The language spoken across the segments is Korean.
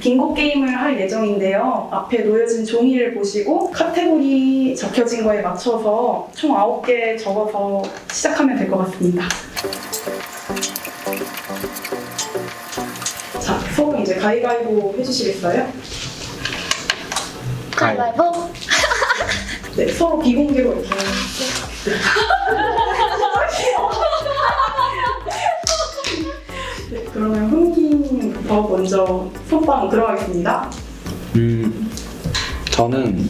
빙고 게임을 할 예정인데요. 앞에 놓여진 종이를 보시고 카테고리 적혀진 거에 맞춰서 총 9개 적어서 시작하면 될 것 같습니다. 자, 서로 이제 가위바위보 해주시겠어요? 가위바위보. 네, 서로 비공개로 이렇게. 흥기님부터 먼저 선빵 들어가겠습니다. 음, 저는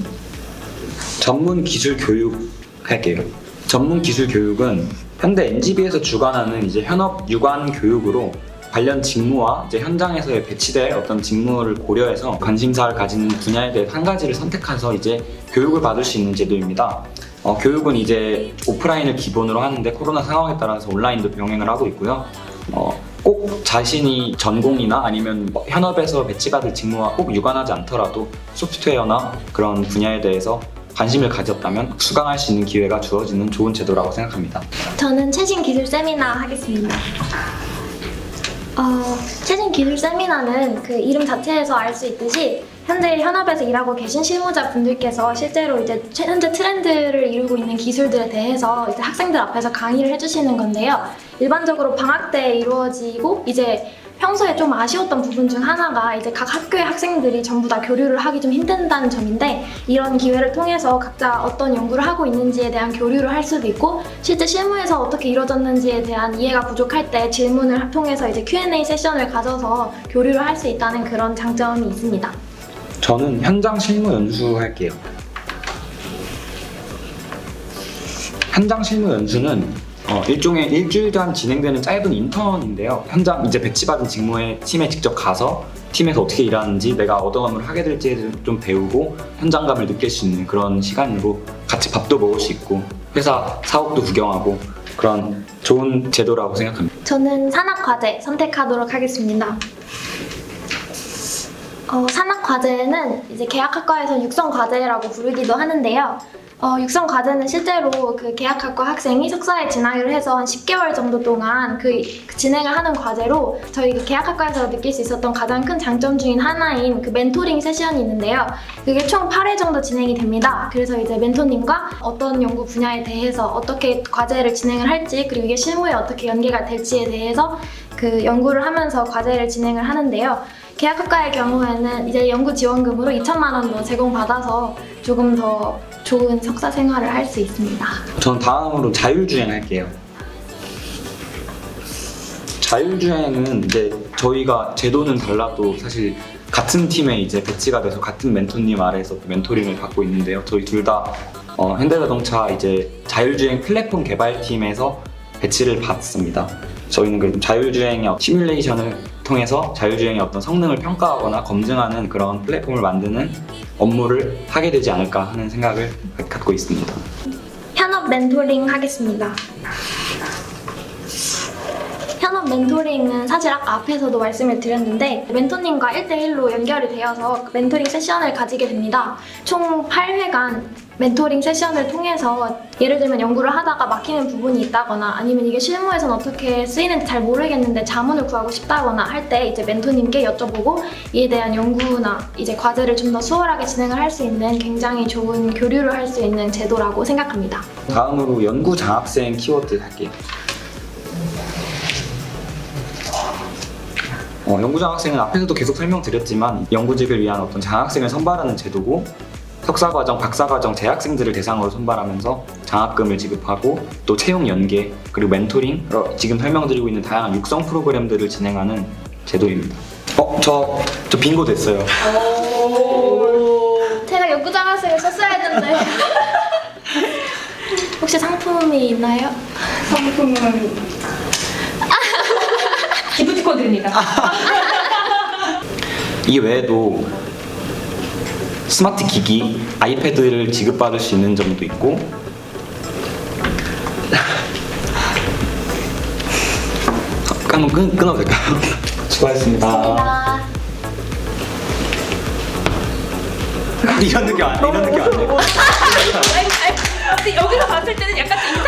전문 기술 교육 할게요. 전문 기술 교육은 현대 NGB에서 주관하는 이제 현업 유관 교육으로 관련 직무와 이제 현장에서의 배치될 어떤 직무를 고려해서 관심사를 가지는 분야에 대해 한 가지를 선택해서 이제 교육을 받을 수 있는 제도입니다. 어, 교육은 이제 오프라인을 기본으로 하는데 코로나 상황에 따라서 온라인도 병행을 하고 있고요. 어, 꼭 자신이 전공이나 아니면 뭐 현업에서 배치받을 직무와 꼭 유관하지 않더라도 소프트웨어나 그런 분야에 대해서 관심을 가졌다면 수강할 수 있는 기회가 주어지는 좋은 제도라고 생각합니다. 저는 최신 기술 세미나 하겠습니다. 어, 최신 기술 세미나는 그 이름 자체에서 알 수 있듯이 현재 현업에서 일하고 계신 실무자 분들께서 실제로 이제 최- 현재 트렌드를 이루고 있는 기술들에 대해서 이제 학생들 앞에서 강의를 해주시는 건데요. 일반적으로 방학 때 이루어지고 이제 평소에 좀 아쉬웠던 부분 중 하나가 이제 각 학교의 학생들이 전부 다 교류를 하기 좀 힘든다는 점인데 이런 기회를 통해서 각자 어떤 연구를 하고 있는지에 대한 교류를 할 수도 있고 실제 실무에서 어떻게 이루어졌는지에 대한 이해가 부족할 때 질문을 통해서 이제 Q&A 세션을 가져서 교류를 할 수 있다는 그런 장점이 있습니다. 저는 현장 실무 연수할게요. 현장 실무 연수는 어, 일종의 일주일간 진행되는 짧은 인턴인데요. 현장 이제 배치받은 직무에 팀에 직접 가서 팀에서 어떻게 일하는지 내가 어떤 업무를 하게 될지에 좀 배우고 현장감을 느낄 수 있는 그런 시간으로 같이 밥도 먹을 수 있고 회사 사옥도 구경하고 그런 좋은 제도라고 생각합니다. 저는 산학과제 선택하도록 하겠습니다. 어, 산학과제는 이제 계약학과에서 육성과제라고 부르기도 하는데요. 어, 육성과제는 실제로 그 계약학과 학생이 석사에 진학을 해서 한 10개월 정도 동안 그, 그 진행을 하는 과제로 저희 그 계약학과에서 느낄 수 있었던 가장 큰 장점 중인 하나인 그 멘토링 세션이 있는데요. 그게 총 8회 정도 진행이 됩니다. 그래서 이제 멘토님과 어떤 연구 분야에 대해서 어떻게 과제를 진행을 할지 그리고 이게 실무에 어떻게 연계가 될지에 대해서 그 연구를 하면서 과제를 진행을 하는데요. 계약학과의 경우에는 이제 연구 지원금으로 2천만 원도 제공받아서 조금 더 좋은 석사 생활을 할 수 있습니다. 전 다음으로 자율주행 할게요. 자율주행은 이제 저희가 제도는 달라도 사실 같은 팀에 이제 배치가 돼서 같은 멘토님 아래에서 또 멘토링을 받고 있는데요. 저희 둘 다 어, 현대자동차 이제 자율주행 플랫폼 개발팀에서 배치를 받습니다. 저희는 그 자율주행의 시뮬레이션을 통해서 자율주행의 어떤 성능을 평가하거나 검증하는 그런 플랫폼을 만드는 업무를 하게 되지 않을까 하는 생각을 갖고 있습니다. 현업 멘토링 하겠습니다. 현업 멘토링은 사실 아까 앞에서도 말씀을 드렸는데 멘토님과 1대1로 연결이 되어서 멘토링 세션을 가지게 됩니다. 총 8회간 멘토링 세션을 통해서 예를 들면 연구를 하다가 막히는 부분이 있다거나 아니면 이게 실무에서는 어떻게 쓰이는지 잘 모르겠는데 자문을 구하고 싶다거나 할 때 이제 멘토님께 여쭤보고 이에 대한 연구나 이제 과제를 좀 더 수월하게 진행을 할 수 있는 굉장히 좋은 교류를 할 수 있는 제도라고 생각합니다. 다음으로 연구 장학생 키워드 할게요. 어, 연구 장학생은 앞에서도 계속 설명드렸지만 연구직을 위한 어떤 장학생을 선발하는 제도고 석사과정, 박사과정 재학생들을 대상으로 선발하면서 장학금을 지급하고 또 채용 연계 그리고 멘토링 여러 지금 설명드리고 있는 다양한 육성 프로그램들을 진행하는 제도입니다. 어, 저, 저 빙고 됐어요. 제가 연구장학생을 썼어야 했는데 혹시 상품이 있나요? 상품은 드립니다. 이 외에도 스마트 기기, 아이패드를 지급받을 수 있는 점도 있고 한번 끊, 끊어도 될까요? 수고하셨습니다. 아, 이런 느낌 안, 이런 느낌 안 돼. 아니, 아니, 근데 여기서 봤을 때는 약간 좀